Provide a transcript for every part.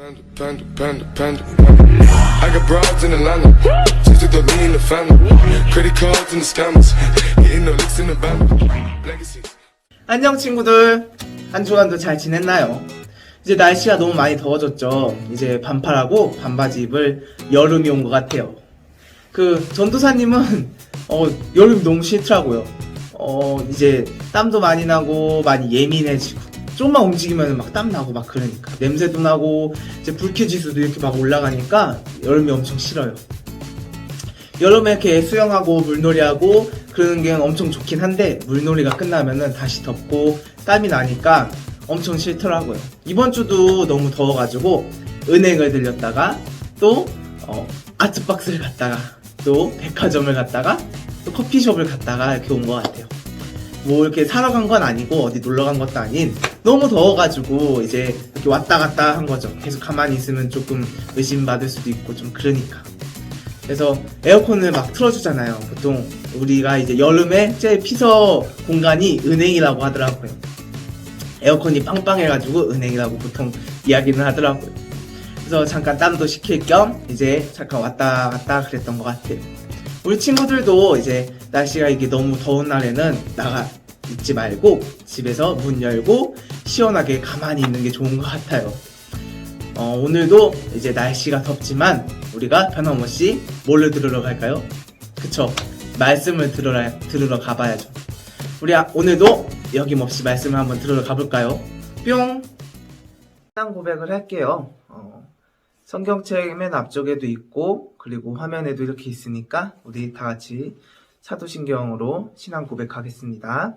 Panda, panda, panda, panda, panda. I got broads in Atlanta. Just to lean in the family. Credit cards and the scammers. Hitting the licks in the band. Legacies. 안녕 친구들 한 주간도 잘 지냈나요? 이제 날씨가 너무 많이 더워졌죠 이제 반팔하고 반바지 입을 여름이 온 것 같아요 그 전도사님은 어 여름이 너무 싫더라고요 어 이제 땀도 많이 나고 많이 예민해지고 조금만 움직이면 막 땀 나고 막 그러니까 냄새도 나고 이제 불쾌지수도 이렇게 막 올라가니까 여름이 엄청 싫어요 여름에 이렇게 수영하고 물놀이하고 그러는 게 엄청 좋긴 한데 물놀이가 끝나면은 다시 덥고 땀이 나니까 엄청 싫더라고요. 이번 주도 너무 더워가지고 은행을 들렸다가 또 어, 아트박스를 갔다가 또 백화점을 갔다가 또 커피숍을 갔다가 이렇게 온 것 같아요. 뭐 이렇게 사러 간 건 아니고 어디 놀러 간 것도 아닌 너무 더워가지고 이제 이렇게 왔다 갔다 한 거죠. 계속 가만히 있으면 조금 의심받을 수도 있고 좀 그러니까. 그래서 에어컨을 막 틀어주잖아요. 보통 우리가 이제 여름에 제일 피서 공간이 은행이라고 하더라고요. 에어컨이 빵빵해가지고 은행이라고 보통 이야기는 하더라고요. 그래서 잠깐 땀도 식힐 겸 이제 잠깐 왔다 갔다 그랬던 것 같아요. 우리 친구들도 이제 날씨가 이게 너무 더운 날에는 나가 있지 말고 집에서 문 열고 시원하게 가만히 있는 게 좋은 것 같아요. 어, 오늘도 이제 날씨가 덥지만 우리가 변함없이 뭘로 들으러 갈까요? 그쵸. 말씀을 들으러, 들으러 가봐야죠. 우리 아- 오늘도 여김없이 말씀을 한번 들으러 가볼까요? 뿅! 한 고백을 할게요. 어, 성경책 맨 앞쪽에도 있고, 그리고 화면에도 이렇게 있으니까, 우리 다 같이 사도신경으로 신앙 고백하겠습니다.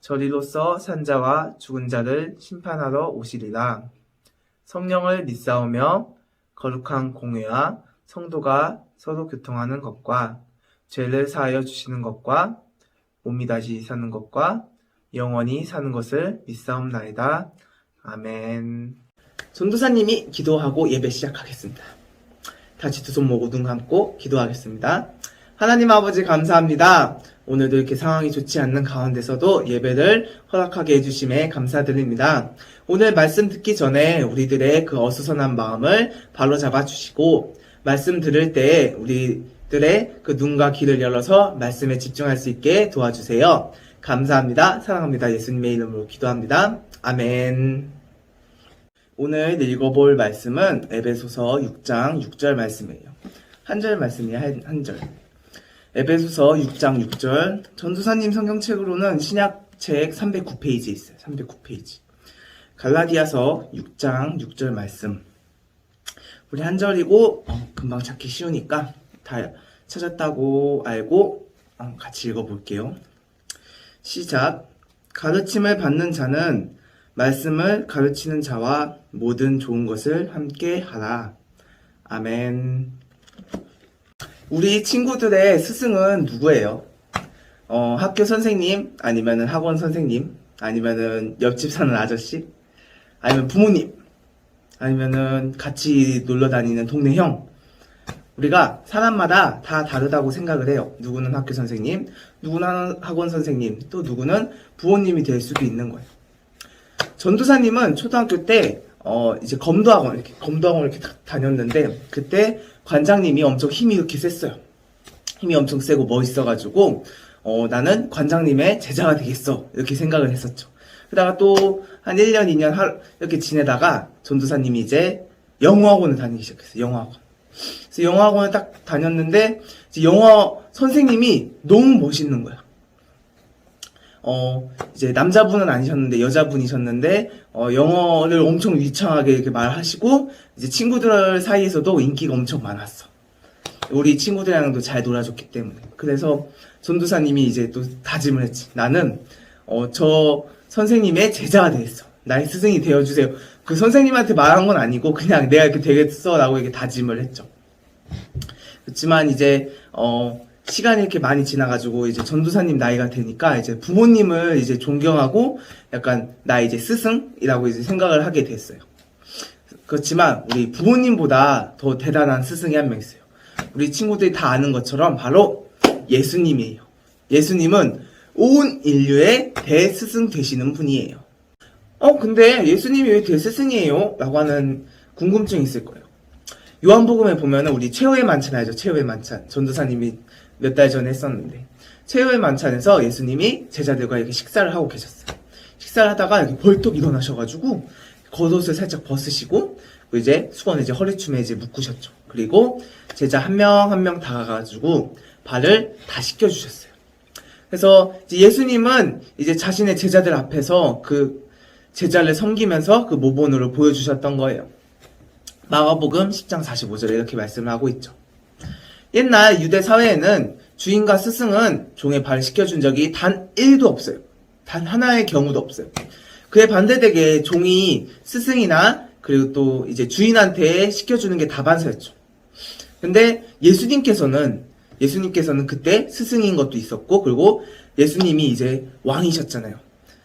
저리로서 산자와 죽은 자를 심판하러 오시리라. 성령을 믿사오며 거룩한 공회와 성도가 서로 교통하는 것과 죄를 사하여 주시는 것과 몸이 다시 사는 것과 영원히 사는 것을 믿사옵나이다. 아멘. 전도사님이 기도하고 예배 시작하겠습니다. 다시 두 손 모고 눈 감고 기도하겠습니다. 하나님 아버지 감사합니다. 오늘도 이렇게 상황이 좋지 않는 가운데서도 예배를 허락하게 해주심에 감사드립니다. 오늘 말씀 듣기 전에 우리들의 그 어수선한 마음을 바로 잡아주시고 말씀 들을 때 우리들의 그 눈과 귀를 열어서 말씀에 집중할 수 있게 도와주세요. 감사합니다. 사랑합니다. 예수님의 이름으로 기도합니다. 아멘. 오늘 읽어볼 말씀은 에베소서 6장 6절 말씀이에요. 한 절 말씀이에요. 한, 한 절. 에베소서 6장 6절. 전도사님 성경책으로는 신약책 309페이지 있어요. 309페이지. 갈라디아서 6장 6절 말씀. 우리 한 절이고 어, 금방 찾기 쉬우니까 다 찾았다고 알고 어, 같이 읽어볼게요. 시작. 가르침을 받는 자는 말씀을 가르치는 자와 모든 좋은 것을 함께 하라. 아멘. 우리 친구들의 스승은 누구예요? 어, 학교 선생님, 아니면은 학원 선생님, 아니면은 옆집 사는 아저씨, 아니면 부모님, 아니면은 같이 놀러 다니는 동네 형. 우리가 사람마다 다 다르다고 생각을 해요. 누구는 학교 선생님, 누구는 학원 선생님, 또 누구는 부모님이 될 수도 있는 거예요. 전도사님은 초등학교 때, 어, 이제 검도학원, 이렇게, 검도학원 이렇게 다- 다녔는데, 그때 관장님이 엄청 힘이 이렇게 셌어요. 힘이 엄청 세고 멋있어가지고, 어, 나는 관장님의 제자가 되겠어. 이렇게 생각을 했었죠. 그러다가 또, 한 1년, 2년 하, 이렇게 지내다가, 전도사님이 이제 영어학원을 다니기 시작했어요. 영어학원. 그래서 영어학원을 딱 다녔는데, 영어 선생님이 너무 멋있는 거야. 어, 이제 남자분은 아니셨는데 여자분이셨는데 어, 영어를 엄청 유창하게 이렇게 말하시고 이제 친구들 사이에서도 인기가 엄청 많았어. 우리 친구들이랑도 잘 놀아줬기 때문에. 그래서 전도사님이 이제 또 다짐을 했지. 나는 어, 저 선생님의 제자가 되겠어. 나의 스승이 되어주세요. 그 선생님한테 말한 건 아니고 그냥 내가 이렇게 되겠어라고 이렇게 다짐을 했죠. 그렇지만 이제 어 시간이 이렇게 많이 지나가지고 이제 전도사님 나이가 되니까 이제 부모님을 이제 존경하고 약간 나 이제 스승이라고 이제 생각을 하게 됐어요. 그렇지만 우리 부모님보다 더 대단한 스승이 한 명 있어요. 우리 친구들이 다 아는 것처럼 바로 예수님이에요. 예수님은 온 인류의 대스승 되시는 분이에요. 어, 근데 예수님이 왜 대스승이에요? 라고 하는 궁금증이 있을 거예요. 요한복음에 보면은 우리 최후의 만찬 알죠? 최후의 만찬. 전도사님이 몇 달 전에 했었는데. 최후의 만찬에서 예수님이 제자들과 이렇게 식사를 하고 계셨어요. 식사를 하다가 이렇게 벌떡 일어나셔가지고 겉옷을 살짝 벗으시고 그리고 이제 수건을 이제 허리춤에 이제 묶으셨죠. 그리고 제자 한 명 한 명 다가가지고 발을 다 씻겨주셨어요. 그래서 이제 예수님은 이제 자신의 제자들 앞에서 그 제자를 섬기면서 그 모본으로 보여주셨던 거예요. 마가복음 10장 45절에 이렇게 말씀을 하고 있죠. 옛날 유대 사회에는 주인과 스승은 종의 발을 씻겨준 적이 단 1도 없어요. 단 하나의 경우도 없어요. 그에 반대되게 종이 스승이나 그리고 또 이제 주인한테 씻겨주는 게 다반사였죠. 근데 예수님께서는 예수님께서는 그때 스승인 것도 있었고 그리고 예수님이 이제 왕이셨잖아요.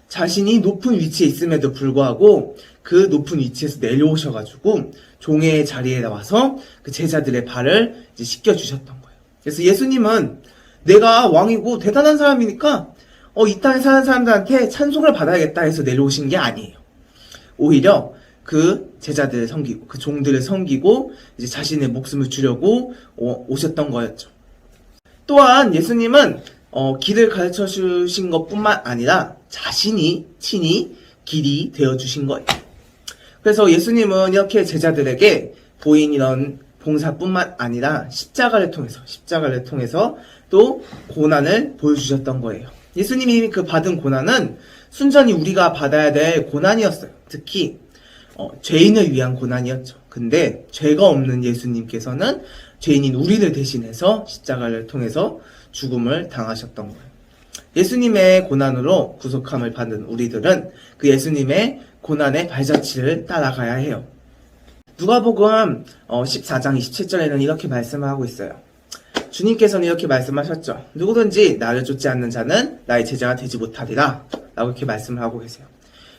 자신이 높은 위치에 있음에도 불구하고 그 높은 위치에서 내려오셔가지고 종의 자리에 나와서 그 제자들의 발을 이제 씻겨주셨던 거예요. 그래서 예수님은 내가 왕이고 대단한 사람이니까 어, 이 땅에 사는 사람들한테 찬송을 받아야겠다 해서 내려오신 게 아니에요. 오히려 그 제자들을 섬기고 그 종들을 섬기고 이제 자신의 목숨을 주려고 오- 오셨던 거였죠. 또한 예수님은 어, 길을 가르쳐 주신 것뿐만 아니라 자신이 친히 길이 되어 주신 거예요. 그래서 예수님은 이렇게 제자들에게 보인 이런 봉사뿐만 아니라 십자가를 통해서 십자가를 통해서 또 고난을 보여주셨던 거예요. 예수님이 그 받은 고난은 순전히 우리가 받아야 될 고난이었어요. 특히 어, 죄인을 위한 고난이었죠. 근데 죄가 없는 예수님께서는 죄인인 우리를 대신해서 십자가를 통해서 죽음을 당하셨던 거예요. 예수님의 고난으로 구속함을 받은 우리들은 그 예수님의 고난의 발자취를 따라가야 해요. 누가복음 어, 14장 27절에는 이렇게 말씀을 하고 있어요. 주님께서는 이렇게 말씀하셨죠. 누구든지 나를 쫓지 않는 자는 나의 제자가 되지 못하리라. 라고 이렇게 말씀을 하고 계세요.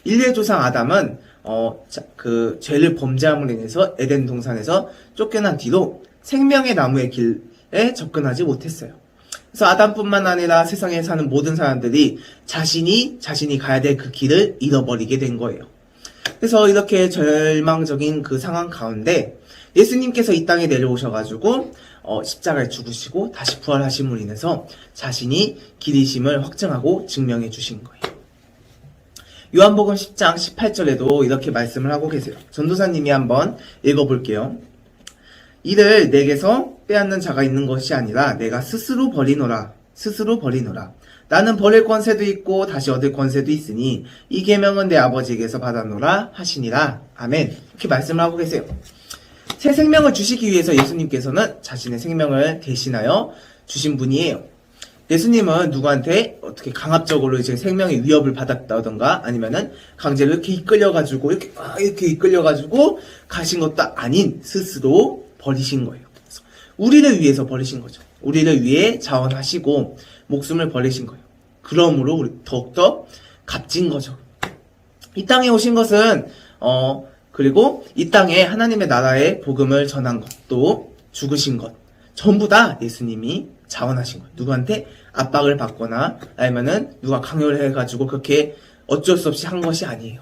인류의 조상 아담은 어, 자, 그 죄를 범죄함으로 인해서 에덴 동산에서 쫓겨난 뒤로 생명의 나무의 길에 접근하지 못했어요. 그래서 아담뿐만 아니라 세상에 사는 모든 사람들이 자신이 자신이 가야 될 그 길을 잃어버리게 된 거예요. 그래서 이렇게 절망적인 그 상황 가운데 예수님께서 이 땅에 내려오셔가지고 어, 십자가에 죽으시고 다시 부활하심으로 인해서 자신이 길이심을 확증하고 증명해 주신 거예요. 요한복음 10장 18절에도 이렇게 말씀을 하고 계세요. 전도사님이 한번 읽어볼게요. 이를 내게서 빼앗는 자가 있는 것이 아니라 내가 스스로 버리노라. 스스로 버리노라. 나는 버릴 권세도 있고 다시 얻을 권세도 있으니 이 계명은 내 아버지에게서 받아노라 하시니라. 아멘. 이렇게 말씀을 하고 계세요. 새 생명을 주시기 위해서 예수님께서는 자신의 생명을 대신하여 주신 분이에요. 예수님은 누구한테 어떻게 강압적으로 이제 생명의 위협을 받았다던가 아니면은 강제로 이렇게 이끌려가지고 이렇게 막 이렇게 이끌려가지고 가신 것도 아닌 스스로 버리신 거예요. 우리를 위해서 버리신 거죠. 우리를 위해 자원하시고 목숨을 버리신 거예요. 그러므로 우리 더욱더 값진 거죠. 이 땅에 오신 것은 어 그리고 이 땅에 하나님의 나라의 복음을 전한 것, 또 죽으신 것, 전부 다 예수님이 자원하신 것. 누구한테 압박을 받거나 아니면은 누가 강요를 해가지고 그렇게 어쩔 수 없이 한 것이 아니에요.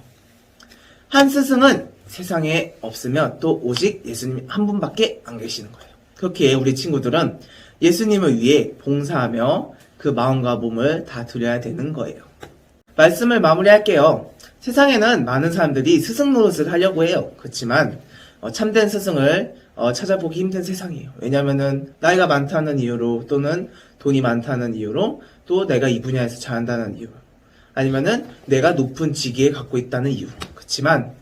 한 스승은 세상에 없으면 또 오직 예수님 한 분밖에 안 계시는 거예요. 그렇게 우리 친구들은 예수님을 위해 봉사하며 그 마음과 몸을 다 드려야 되는 거예요. 말씀을 마무리할게요. 세상에는 많은 사람들이 스승 노릇을 하려고 해요. 그렇지만 어, 참된 스승을 어, 찾아보기 힘든 세상이에요. 왜냐면은 나이가 많다는 이유로 또는 돈이 많다는 이유로 또 내가 이 분야에서 잘한다는 이유 아니면은 내가 높은 직위에 갖고 있다는 이유. 그렇지만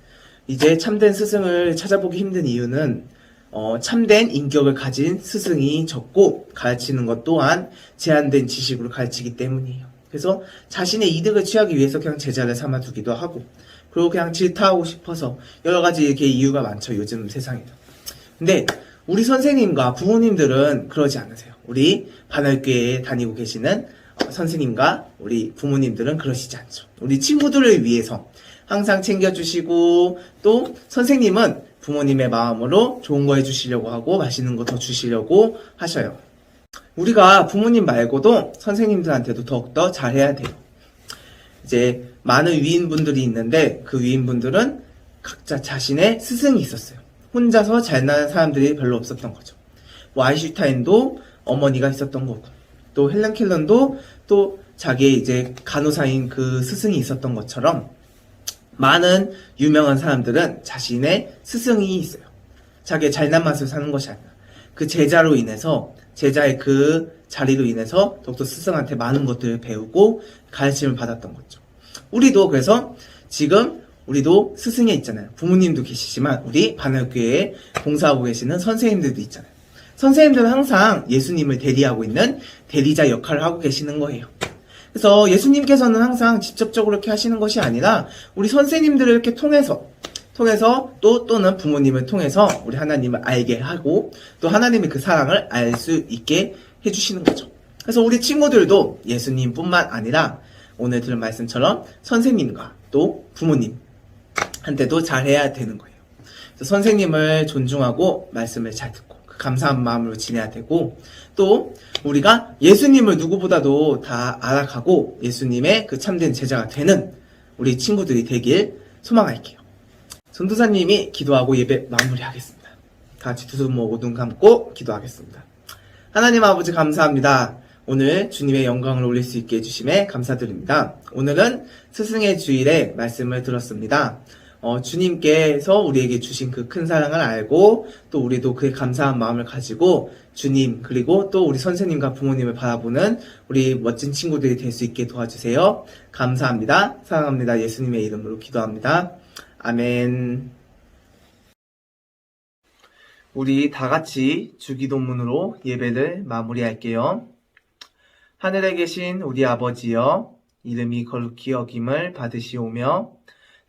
이제 참된 스승을 찾아보기 힘든 이유는 어, 참된 인격을 가진 스승이 적고 가르치는 것 또한 제한된 지식으로 가르치기 때문이에요. 그래서 자신의 이득을 취하기 위해서 그냥 제자를 삼아두기도 하고 그리고 그냥 질타하고 싶어서 여러 가지 이렇게 이유가 많죠. 요즘 세상에는. 근데 우리 선생님과 부모님들은 그러지 않으세요. 우리 반월교회에 다니고 계시는 어, 선생님과 우리 부모님들은 그러시지 않죠. 우리 친구들을 위해서 항상 챙겨주시고 또 선생님은 부모님의 마음으로 좋은 거 해주시려고 하고 맛있는 거 더 주시려고 하셔요. 우리가 부모님 말고도 선생님들한테도 더욱더 잘해야 돼요. 이제 많은 위인분들이 있는데 그 위인분들은 각자 자신의 스승이 있었어요. 혼자서 잘나는 사람들이 별로 없었던 거죠. 뭐 아이슈타인도 어머니가 있었던 거고 또 헬렌 켈런도 또 자기의 이제 간호사인 그 스승이 있었던 것처럼 많은 유명한 사람들은 자신의 스승이 있어요. 자기의 잘난 맛을 사는 것이 아니라 그 제자로 인해서 제자의 그 자리로 인해서 더욱더 스승한테 많은 것들을 배우고 가르침을 받았던 거죠. 우리도 그래서 지금 우리도 스승에 있잖아요. 부모님도 계시지만 우리 반월교회에 봉사하고 계시는 선생님들도 있잖아요. 선생님들은 항상 예수님을 대리하고 있는 대리자 역할을 하고 계시는 거예요. 그래서 예수님께서는 항상 직접적으로 이렇게 하시는 것이 아니라 우리 선생님들을 이렇게 통해서 통해서 또 또는 부모님을 통해서 우리 하나님을 알게 하고 또 하나님의 그 사랑을 알 수 있게 해주시는 거죠. 그래서 우리 친구들도 예수님뿐만 아니라 오늘 들은 말씀처럼 선생님과 또 부모님한테도 잘해야 되는 거예요. 그래서 선생님을 존중하고 말씀을 잘 듣고 그 감사한 마음으로 지내야 되고 또 우리가 예수님을 누구보다도 다 알아가고 예수님의 그 참된 제자가 되는 우리 친구들이 되길 소망할게요. 전도사님이 기도하고 예배 마무리하겠습니다. 다 같이 두 손 모으고 눈 감고 기도하겠습니다. 하나님 아버지 감사합니다. 오늘 주님의 영광을 올릴 수 있게 해주심에 감사드립니다. 오늘은 스승의 주일에 말씀을 들었습니다. 어, 주님께서 우리에게 주신 그 큰 사랑을 알고 또 우리도 그의 감사한 마음을 가지고 주님 그리고 또 우리 선생님과 부모님을 바라보는 우리 멋진 친구들이 될 수 있게 도와주세요. 감사합니다. 사랑합니다. 예수님의 이름으로 기도합니다. 아멘. 우리 다 같이 주기도문으로 예배를 마무리할게요. 하늘에 계신 우리 아버지여, 이름이 거룩히 여김을 받으시오며,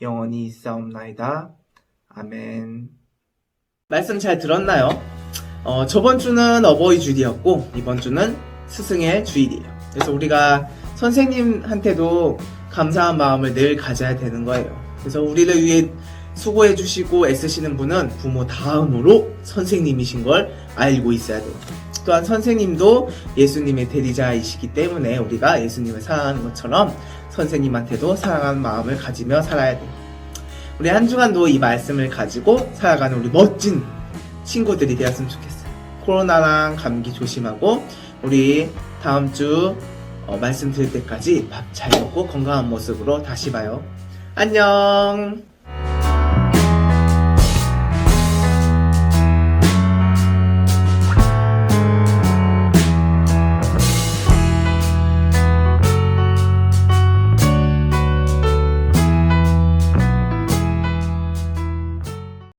영원히 있사옵나이다. 아멘. 말씀 잘 들었나요? 어, 저번 주는 어버이 주일이었고 이번 주는 스승의 주일이에요. 그래서 우리가 선생님한테도 감사한 마음을 늘 가져야 되는 거예요. 그래서 우리를 위해 수고해 주시고 애쓰시는 분은 부모 다음으로 선생님이신 걸 알고 있어야 돼요. 또한 선생님도 예수님의 대리자이시기 때문에 우리가 예수님을 사랑하는 것처럼 선생님한테도 사랑하는 마음을 가지며 살아야 돼요. 우리 한 주간도 이 말씀을 가지고 살아가는 우리 멋진 친구들이 되었으면 좋겠어요. 코로나랑 감기 조심하고 우리 다음 주 어, 말씀 드릴 때까지 밥 잘 먹고 건강한 모습으로 다시 봐요. 안녕!